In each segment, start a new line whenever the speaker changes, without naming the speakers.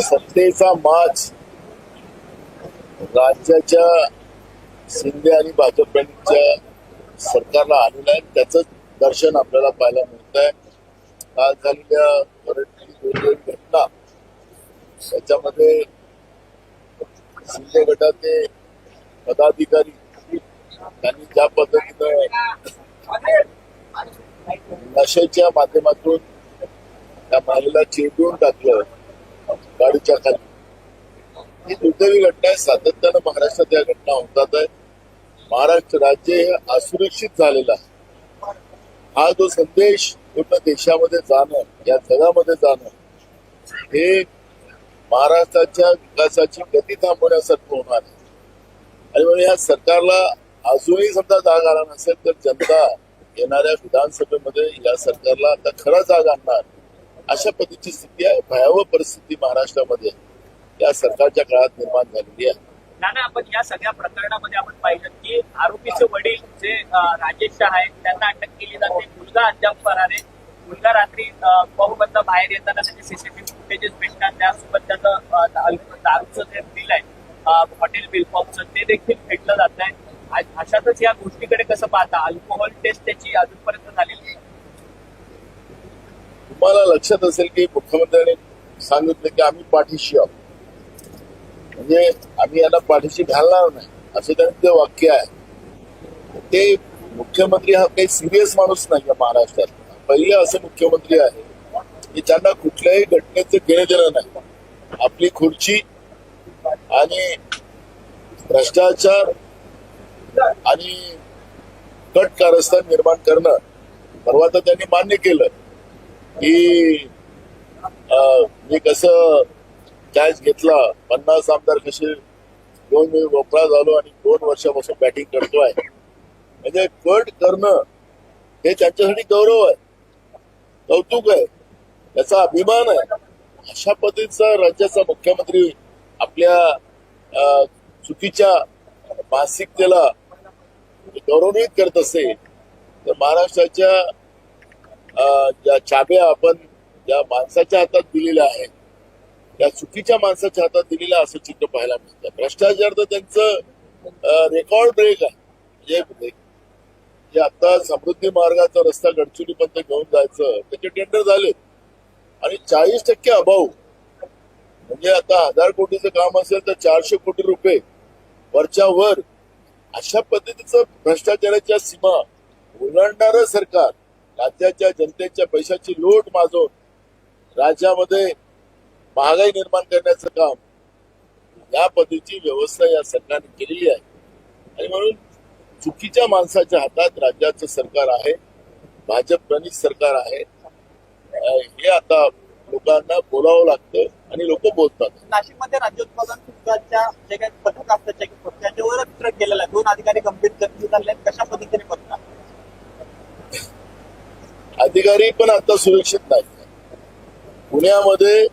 सत्तेचा माज राज्याच्या शिंदे आणि भाजपच्या सरकारला आलेलं आहे. त्याचं दर्शन आपल्याला पाहायला मिळत आहे काल झालेल्या घटना त्याच्यामध्ये शिंदे गटाचे पदाधिकारी त्यांनी ज्या पद्धतीनं नशेच्या माध्यमातून त्या महिलेला चिरडून टाकलं गाडीच्या खाली. ही दुर्दैवी घटना आहे. सातत्यानं महाराष्ट्रात या घटना होतात आहे. महाराष्ट्र राज्य हे असुरक्षित झालेलं आहे. हा जो संदेश पूर्ण देशामध्ये जाणं या जगामध्ये जाणं हे महाराष्ट्राच्या विकासाची गती थांबवण्यासारखं होणार आहे. आणि म्हणून या सरकारला अजूनही समजा जाग आला नसेल तर जनता येणाऱ्या विधानसभेमध्ये या सरकारला आता खरा जाग आणणार. अशा पद्धतीची स्थिती आहे. भयावह परिस्थिती महाराष्ट्रामध्ये या सरकारच्या काळात निर्माण झालेली आहे.
नाना आपण या सगळ्या प्रकरणामध्ये आपण पाहिलं की आरोपीचे वडील जे राजेश शाह आहेत त्यांना अटक केली जाते. मुलगा अद्याप फरार आहे. मुलगा रात्री अं, बाहेर येताना त्याचे सीसीटीव्ही फुटेजेस भेटतात. त्यासोबत त्याचं दारूचं जे बिल आहे हॉटेल बिल पॉपचं ते देखील भेटलं जात आहे अशातच या गोष्टीकडे कसं पाहता? अल्कोहोल टेस्ट त्याची अजूनपर्यंत झालेली नाही.
तुम्हाला लक्षात असेल की मुख्यमंत्र्यांनी सांगितलं की आम्ही पाठीशी आहोत. म्हणजे आम्ही यांना पाठीशी घालणार नाही असे त्यांचं जे वाक्य आहे. ते मुख्यमंत्री हा काही सिरियस माणूस नाही महाराष्ट्रात. पहिले असे मुख्यमंत्री आहे की त्यांना कुठल्याही घटनेचं घेणं देणं नाही. आपली खुर्ची आणि भ्रष्टाचार आणि कट कारस्थान निर्माण करणं परवा तर त्यांनी मान्य केलं. की मी कसं कॅच घेतला पन्नास आमदार कसे दोन मी मोकळा झालो आणि दोन वर्षापासून बॅटिंग करतोय. म्हणजे कट करणं हे त्यांच्यासाठी गौरव आहे. कौतुक आहे. त्याचा अभिमान आहे. अशा पद्धतीचा राज्याचा मुख्यमंत्री आपल्या अं, चुकीच्या मानसिकतेला गौरवान्वित करत असेल तर महाराष्ट्राच्या ज्या चाब्या आपण ज्या माणसाच्या हातात दिलेल्या आहेत त्या चुकीच्या माणसाच्या हातात दिलेल्या असं चित्र पाहायला मिळतं. भ्रष्टाचार तर त्यांचं रेकॉर्ड ब्रेक आहे. म्हणजे जे आता समृद्धी मार्गाचा रस्ता गडचिरोलीपर्यंत घेऊन जायचं त्याचे टेंडर झाले आणि चाळीस टक्के अभाव. म्हणजे आता हजार कोटीचं काम असेल तर चारशे कोटी रुपये वरच्या वर अशा पद्धतीचं भ्रष्टाचाराच्या सीमा ओलांडणारं सरकार राज्याच्या जनतेच्या पैशाची लूट माजून राज्यामध्ये महागाई निर्माण करण्याचं काम या पद्धतीची व्यवस्था या सरकारने केलेली आहे. आणि म्हणून चुकीच्या माणसाच्या हातात राज्याचं सरकार आहे भाजप प्रणित सरकार आहे. हे आता लोकांना बोलावं लागतं आणि लोक बोलतात.
नाशिकमध्ये राज्योत्पादन शुल्काच्या जे काही पथक असतात त्याच्यावरच ट्रक केलेला आहे दोन अधिकारी गंभीर जखमी झाले कशा पद्धतीने बघता
अधिकारी पण आता सुरक्षित नाही पुण्यामध्ये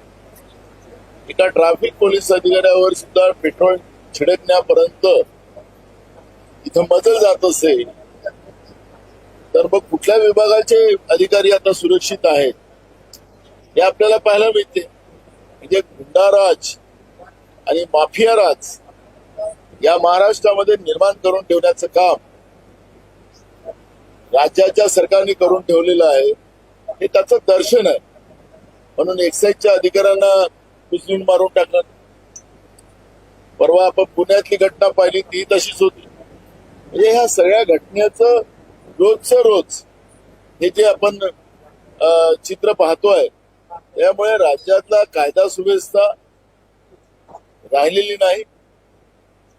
एका ट्रॅफिक पोलीस अधिकाऱ्यावर सुद्धा पेट्रोल छिडकण्यापर्यंत इथं मजल जात असेल तर मग कुठल्या विभागाचे अधिकारी आता सुरक्षित आहेत? हे आपल्याला पाहायला मिळते. म्हणजे गुंडाराज आणि माफिया राज या महाराष्ट्रामध्ये निर्माण करून ठेवण्याचं काम राज्याच्या सरकारने करून ठेवलेलं आहे. हे त्याचं दर्शन आहे. म्हणून एक्साईजच्या अधिकाऱ्यांना उचलून मारून टाकणार परवा आपण पुण्यातली घटना पाहिली ती तशीच होती. म्हणजे ह्या सगळ्या घटनेचं रोजचं रोज हे जे आपण चित्र पाहतोय त्यामुळे राज्यातला कायदा सुव्यवस्था राहिलेली नाही.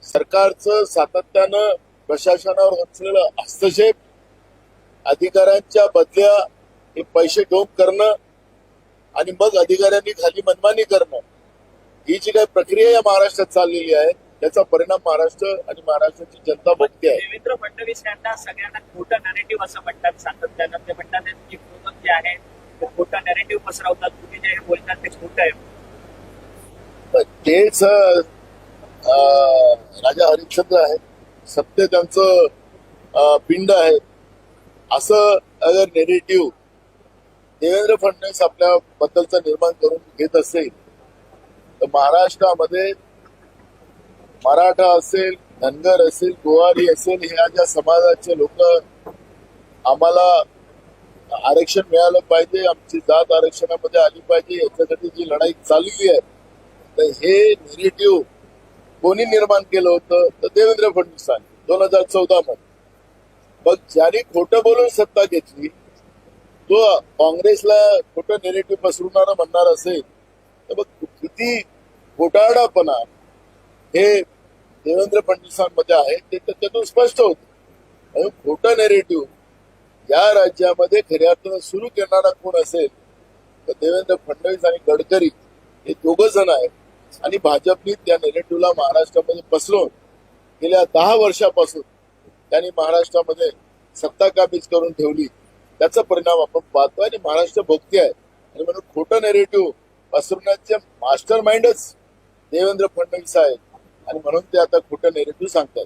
सरकारचं सातत्यानं प्रशासनावर असलेलं हस्तक्षेप अधिकाऱ्यांच्या बदल्या हे पैसे घेऊन करणं आणि मग अधिकाऱ्यांनी खाली मनमानी करणं ही जी काही प्रक्रिया या महाराष्ट्रात चाललेली आहे त्याचा परिणाम महाराष्ट्र आणि महाराष्ट्राची जनता बघते आहे.
देवेंद्र फडणवीस यांना सगळ्यांना खोटं नॅरेटिव्ह असं म्हणतात सातत्यानं ते म्हणतात की विरोधक जे आहे ते खोटं नॅरेटिव्ह पसरवतात तुम्ही जे बोलतात ते खोटं आहे.
तेच राजा हरिश्चंद्र आहे सत्य त्यांचं पिंड आहे असं अगर नेगेटिव्ह देवेंद्र फडणवीस आपल्या बद्दलचं निर्माण करून घेत असेल तर महाराष्ट्रामध्ये मराठा असेल धनगर असेल गोवारी असेल ह्या ज्या समाजाचे लोक आम्हाला आरक्षण मिळालं पाहिजे आमची जात आरक्षणामध्ये आली पाहिजे याच्यासाठी जी लढाई चालली आहे तर हे निगेटिव्ह कोणी निर्माण केलं होतं तर देवेंद्र फडणवीसांनी दोन हजार चौदा मध्ये. मग ज्याने खोटं बोलून सत्ता घेतली तो काँग्रेसला खोटं नेरेटिव्ह पसरवणार म्हणणार असेल तर मग किती घोटाळापणा हे देवेंद्र फडणवीसांमध्ये आहे ते त्याच्यातून स्पष्ट होत. म्हणून खोटं नेरेटिव्ह या राज्यामध्ये खऱ्या अर्थानं सुरू करणारा कोण असेल तर देवेंद्र फडणवीस आणि गडकरी हे दोघं जण आहेत. आणि भाजपने त्या नेरेटिव्हला महाराष्ट्रामध्ये पसरवून गेल्या दहा वर्षापासून त्यांनी महाराष्ट्रामध्ये सत्ता काबीज करून ठेवली. त्याचा परिणाम आपण पाहतो आणि महाराष्ट्र भोगते आहे. आणि म्हणून खोटं नेरेटिव्ह पसरवण्याचे मास्टर माइंडच देवेंद्र फडणवीस आहेत. आणि म्हणून ते आता खोटं नेरेटिव्ह सांगतात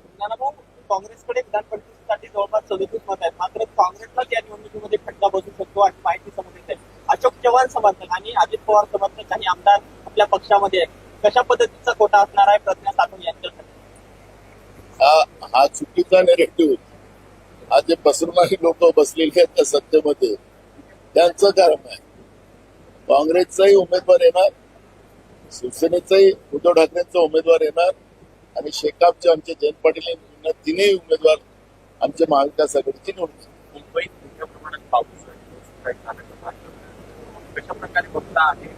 काँग्रेसकडे विधान परिषदेसाठी जवळपास सदतीस मत आहेत. मात्र काँग्रेसलाच या निवडणुकीमध्ये फटका बसू शकतो आणि माहिती समजत आहे अशोक चव्हाण समर्थक आणि अजित पवार समर्थक काही आमदार आपल्या पक्षामध्ये आहेत. कशा पद्धतीचा कोटा असणार आहे? प्रज्ञा साठवून यांच्यासाठी
हा हा चुकीचा नेरेटिव्ह हा जे पसरवणारी लोक बसलेली आहेत त्या सत्तेमध्ये त्यांचं कारण आहे. काँग्रेसचाही उमेदवार येणार शिवसेनेचाही उद्धव ठाकरेंचा उमेदवार येणार आणि शेकापचे आमचे जयंत पाटील यांना तिन्ही उमेदवार आमच्या महाविकास आघाडीची निवडणूक
मुंबईत मोठ्या प्रमाणात पाऊस कशा प्रकारे बघता आहे?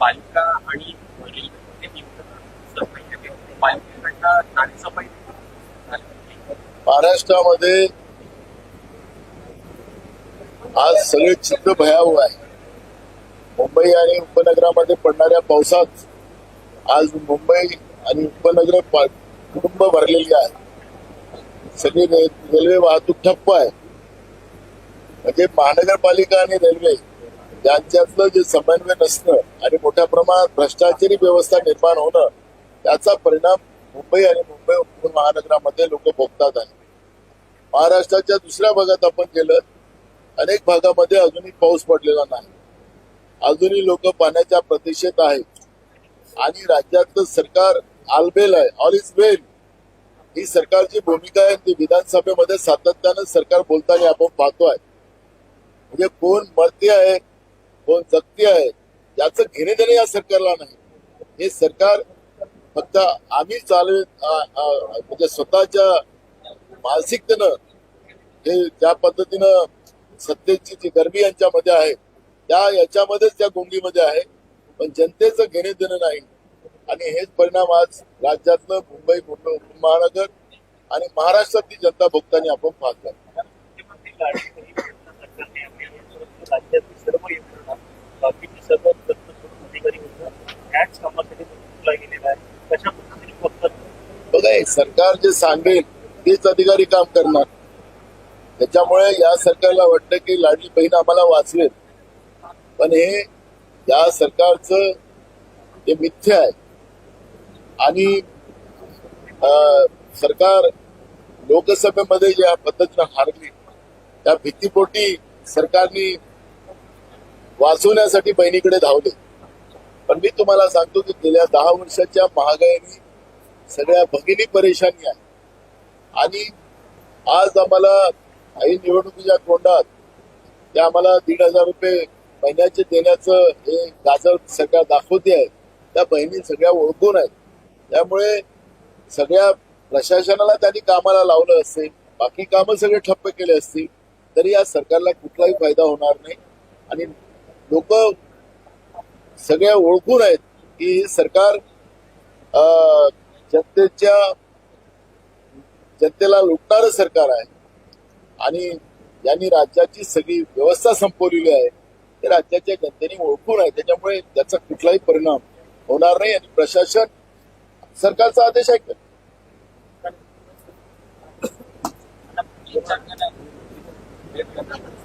पालिका आणि रेल्वेमध्ये नेमकं सफाई आहे. पालिकेकडनं नालेसफाई झाली पाहिजे.
महाराष्ट्रामध्ये आज सगळे चित्र भयावह आहे. मुंबई आणि उपनगरामध्ये पडणाऱ्या पावसात आज मुंबई आणि उपनगर कुटुंब भरलेली आहे. सगळी रेल्वे वाहतूक ठप्प आहे. म्हणजे महानगरपालिका आणि रेल्वे यांच्यातलं जे समन्वय नसणं आणि मोठ्या प्रमाणात भ्रष्टाचारी व्यवस्था निर्माण होणं त्याचा परिणाम मुंबई आणि मुंबई महानगरामध्ये लोक भोगतात आहे. महाराष्ट्राच्या दुसऱ्या भागात आपण गेलं अनेक भागामध्ये अजूनही पाऊस पडलेला नाही. अजूनही लोक पाण्याच्या प्रतीक्षेत आहेत. आणि राज्यातलं सरकार आलबेल आहे ऑल इज वेल ही सरकारची भूमिका आहे ती विधानसभेमध्ये सातत्यानं सरकार बोलताना आपण पाहतोय. म्हणजे कोण मरते आहे कोण जगते आहे याचं घेणे देणे या सरकारला नाही. हे सरकार फक्त आम्ही चालव म्हणजे स्वतःच्या मानसिकतेनं हे ज्या पद्धतीनं सत्तेची जी गरमी यांच्यामध्ये आहे त्या याच्यामध्येच त्या गुंगीमध्ये आहे. पण जनतेचं घेणे देणं नाही. आणि हेच परिणाम आज राज्यातलं मुंबई मुंबई महानगर आणि महाराष्ट्रातली जनता भोगताना आपण पाहतोय बघा सरकार जे सांगेल तेच अधिकारी काम करणार. त्याच्यामुळे या सरकारला वाटतं की लाडली बहीण आम्हाला वाचवेल. पण हे या सरकारचं हे मिथ्य आहे आणि अं, सरकार लोकसभेमध्ये ज्या पद्धतीनं हारली त्या भीतीपोटी सरकारने वाचवण्यासाठी बहिणीकडे धावले. पण मी तुम्हाला सांगतो की गेल्या दहा वर्षाच्या महागाईने सगळ्या भगिनी परेशानी आहे आणि आज आम्हाला आई निवडणुकीच्या तोंडात ते आम्हाला दीड हजार रुपये महिन्याचे देण्याचं हे गाजर सरकार दाखवते आहे त्या बहिणी सगळ्या ओळखून आहेत. त्यामुळे सगळ्या प्रशासनाला त्यांनी कामाला लावलं असेल बाकी कामं सगळे ठप्प केले असतील तरी या सरकारला कुठलाही फायदा होणार नाही. आणि लोक सगळ्या ओळखून आहेत की सरकार अं, जनतेच्या जनतेला लुटणारं सरकार आहे. आणि यांनी राज्याची सगळी व्यवस्था संपवलेली आहे. ते राज्याच्या जनतेने ओळखून आहे. त्याच्यामुळे त्याचा कुठलाही परिणाम होणार नाही आणि प्रशासन सरकारचा आदेश ऐकत
आता